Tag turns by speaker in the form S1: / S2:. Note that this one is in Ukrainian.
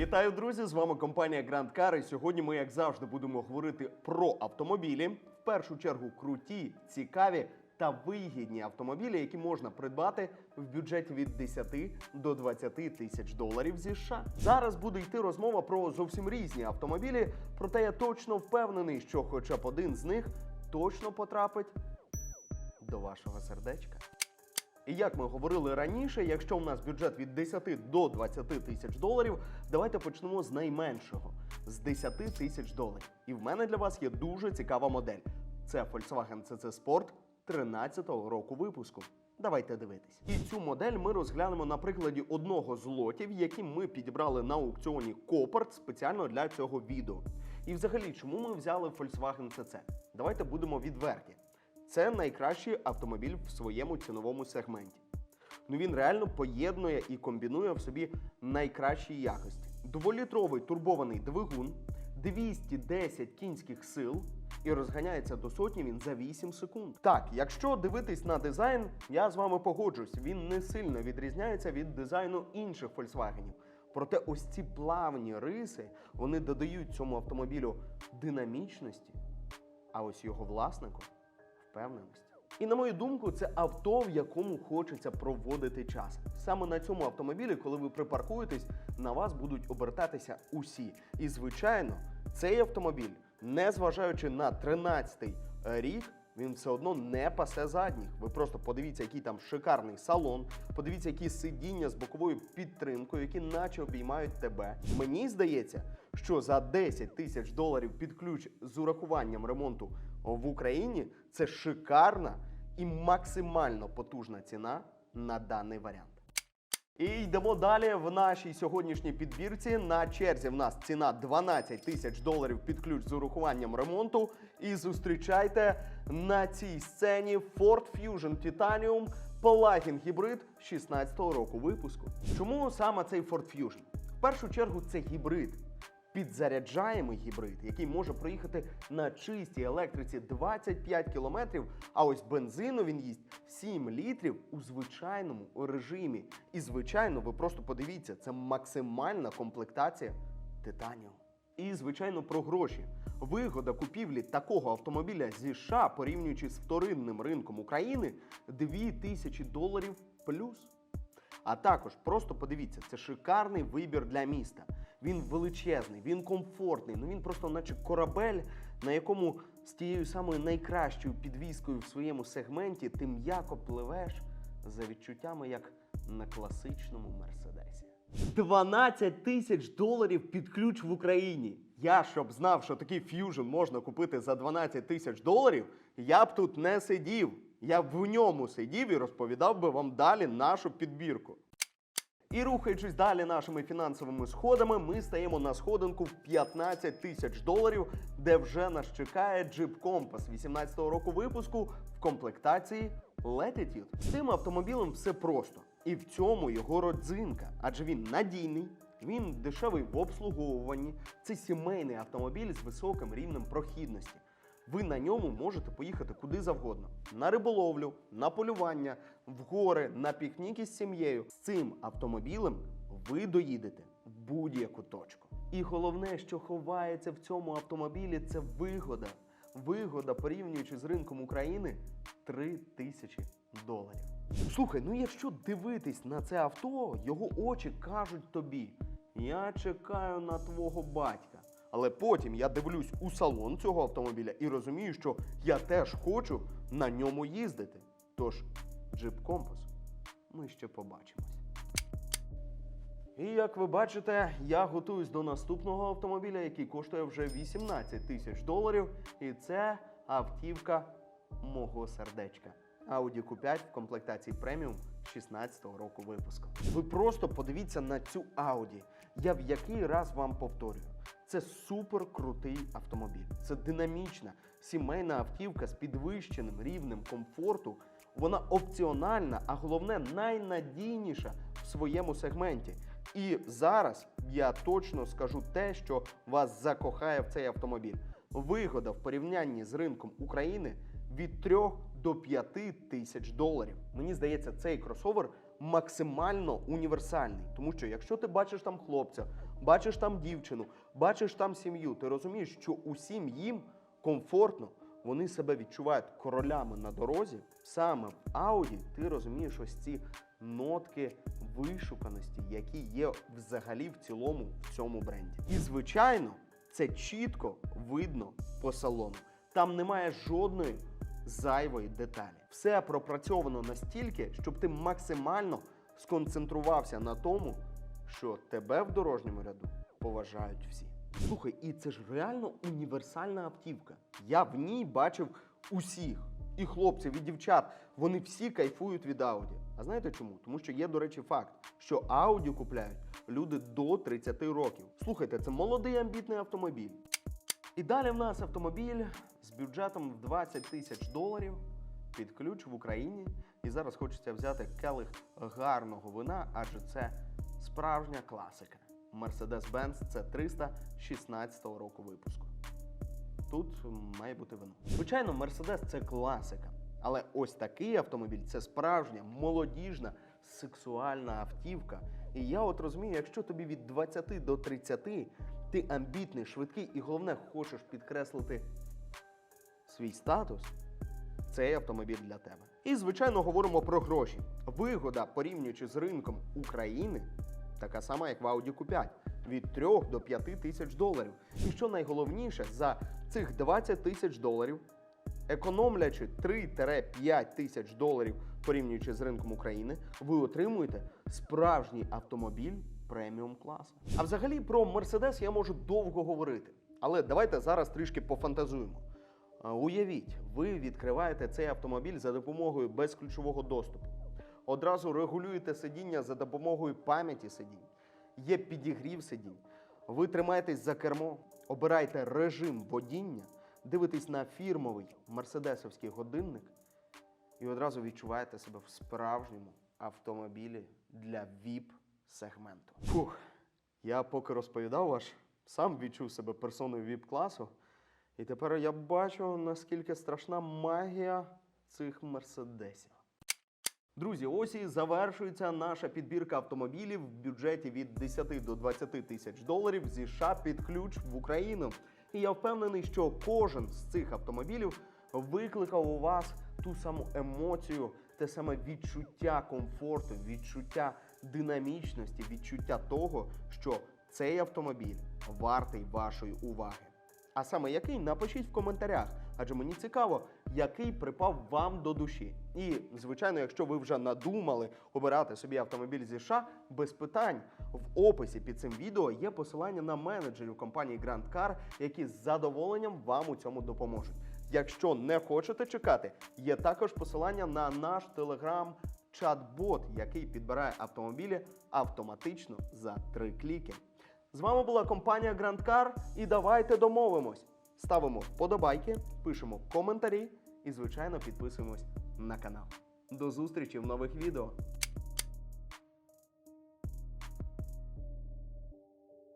S1: Вітаю, друзі! З вами компанія Grand Car. І сьогодні ми, як завжди, будемо говорити про автомобілі. В першу чергу круті, цікаві та вигідні автомобілі, які можна придбати в бюджеті від 10 до 20 тисяч доларів зі США. Зараз буде йти розмова про зовсім різні автомобілі, проте я точно впевнений, що хоча б один з них точно потрапить до вашого сердечка. І як ми говорили раніше, якщо у нас бюджет від 10 до 20 тисяч доларів, давайте почнемо з найменшого з 10 тисяч доларів. І в мене для вас є дуже цікава модель. Це Volkswagen CC Sport 13-го року випуску. Давайте дивитись. І цю модель ми розглянемо на прикладі одного з лотів, які ми підібрали на аукціоні Copart спеціально для цього відео. І взагалі, чому ми взяли Volkswagen CC? Давайте будемо відверті. Це найкращий автомобіль в своєму ціновому сегменті. Ну він реально поєднує і комбінує в собі найкращі якості. Дволітровий турбований двигун, 210 кінських сил. І розганяється до сотні він за 8 секунд. Так, якщо дивитись на дизайн, я з вами погоджусь, він не сильно відрізняється від дизайну інших Volkswagen. Проте ось ці плавні риси вони додають цьому автомобілю динамічності, а ось його власнику впевненості. І на мою думку, це авто, в якому хочеться проводити час. Саме на цьому автомобілі, коли ви припаркуєтесь, на вас будуть обертатися усі. І звичайно, цей автомобіль, незважаючи на 13-й рік, він все одно не пасе задніх. Ви просто подивіться, який там шикарний салон, подивіться, які сидіння з боковою підтримкою, які наче обіймають тебе. Мені здається, що за 10 тисяч доларів під ключ з урахуванням ремонту в Україні це шикарна і максимально потужна ціна на даний варіант. І йдемо далі в нашій сьогоднішній підбірці. На черзі в нас ціна 12 тисяч доларів під ключ з урахуванням ремонту. І зустрічайте на цій сцені Ford Fusion Titanium плагін гібрид 16-го року випуску. Чому саме цей Ford Fusion? В першу чергу це гібрид. Підзаряджаємий гібрид, який може проїхати на чистій електриці 25 кілометрів, а ось бензину він їсть 7 літрів у звичайному режимі. І звичайно, ви просто подивіться, це максимальна комплектація титаніум. І, звичайно, про гроші. Вигода купівлі такого автомобіля зі США, порівнюючи з вторинним ринком України, 2000 доларів плюс. А також просто подивіться, це шикарний вибір для міста. Він величезний, він комфортний. Ну він просто, наче корабель, на якому з тією самою найкращою підвіскою в своєму сегменті ти м'яко пливеш за відчуттями, як на класичному мерседесі. 12 тисяч доларів під ключ в Україні. Я щоб знав, що такий ф'южн можна купити за 12 тисяч доларів, я б тут не сидів. Я б в ньому сидів і розповідав би вам далі нашу підбірку. І рухаючись далі нашими фінансовими сходами, ми стаємо на сходинку в 15 тисяч доларів, де вже нас чекає Jeep Compass 18-го року випуску в комплектації Latitude. З цим автомобілем все просто. І в цьому його родзинка, адже він надійний, він дешевий в обслуговуванні. Це сімейний автомобіль з високим рівнем прохідності. Ви на ньому можете поїхати куди завгодно: на риболовлю, на полювання, в гори, на пікнік із сім'єю. З цим автомобілем ви доїдете в будь-яку точку. І головне, що ховається в цьому автомобілі, це вигода. Вигода, порівнюючи з ринком України, 3 тисячі доларів. Слухай, ну якщо дивитись на це авто, його очі кажуть тобі: я чекаю на твого батька. Але потім я дивлюсь у салон цього автомобіля і розумію, що я теж хочу на ньому їздити. Тож, Jeep Compass, ми ще побачимось. І як ви бачите, я готуюсь до наступного автомобіля, який коштує вже 18 тисяч доларів. І це автівка мого сердечка. Audi Q5 в комплектації преміум 16-го року випуску. Ви просто подивіться на цю Audi. Я в який раз вам повторюю. Це супер крутий автомобіль. Це динамічна сімейна автівка з підвищеним рівнем комфорту. Вона опціональна, а головне найнадійніша в своєму сегменті. І зараз я точно скажу те, що вас закохає в цей автомобіль. Вигода в порівнянні з ринком України від 3 до 5 тисяч доларів. Мені здається, цей кросовер максимально універсальний. Тому що якщо ти бачиш там хлопця, бачиш там дівчину, бачиш там сім'ю, ти розумієш, що усім їм комфортно, вони себе відчувають королями на дорозі. Саме в Ауді ти розумієш ось ці нотки вишуканості, які є взагалі в цілому в цьому бренді. І звичайно, це чітко видно по салону. Там немає жодної зайвої деталі. Все пропрацьовано настільки, щоб ти максимально сконцентрувався на тому, що тебе в дорожньому ряду поважають всі. Слухай, і це ж реально універсальна автівка. Я в ній бачив усіх. І хлопців, і дівчат, вони всі кайфують від Ауді. А знаєте чому? Тому що є, до речі, факт, що Ауді купляють люди до 30 років. Слухайте, це молодий амбітний автомобіль. І далі в нас автомобіль з бюджетом в 20 тисяч доларів під ключ в Україні. І зараз хочеться взяти келих гарного вина, адже це справжня класика. Mercedes-Benz c 316 року випуску. Тут має бути вино. Звичайно, Mercedes це класика. Але ось такий автомобіль це справжня, молодіжна, сексуальна автівка. І я от розумію, якщо тобі від 20 до 30 ти амбітний, швидкий і головне хочеш підкреслити свій статус, цей автомобіль для тебе. І звичайно говоримо про гроші. Вигода, порівнюючи з ринком України, така сама, як в Audi Q5, від 3 до 5 тисяч доларів. І що найголовніше, за цих 20 тисяч доларів, економлячи 3-5 тисяч доларів порівнюючи з ринком України, ви отримуєте справжній автомобіль преміум класу. А взагалі про Mercedes я можу довго говорити. Але давайте зараз трішки пофантазуємо. Уявіть, ви відкриваєте цей автомобіль за допомогою безключового доступу. Одразу регулюєте сидіння за допомогою пам'яті сидінь. Є підігрів сидінь. Ви тримаєтесь за кермо, обираєте режим водіння, дивитесь на фірмовий мерседесовський годинник і одразу відчуваєте себе в справжньому автомобілі для VIP-сегменту. Фух, я поки розповідав, аж сам відчув себе персоною VIP-класу. І тепер я бачу, наскільки страшна магія цих мерседесів. Друзі, ось і завершується наша підбірка автомобілів в бюджеті від 10 до 20 тисяч доларів зі США під ключ в Україну. І я впевнений, що кожен з цих автомобілів викликав у вас ту саму емоцію, те саме відчуття комфорту, відчуття динамічності, відчуття того, що цей автомобіль вартий вашої уваги. А саме який напишіть в коментарях, адже мені цікаво, який припав вам до душі. І, звичайно, якщо ви вже надумали обирати собі автомобіль зі США, без питань в описі під цим відео є посилання на менеджерів компанії Grand Car, які з задоволенням вам у цьому допоможуть. Якщо не хочете чекати, є також посилання на наш телеграм. Чат-бот, який підбирає автомобілі автоматично за три кліки. З вами була компанія Grand Car і давайте домовимось. Ставимо вподобайки, пишемо коментарі і, звичайно, підписуємось на канал. До зустрічі в нових відео.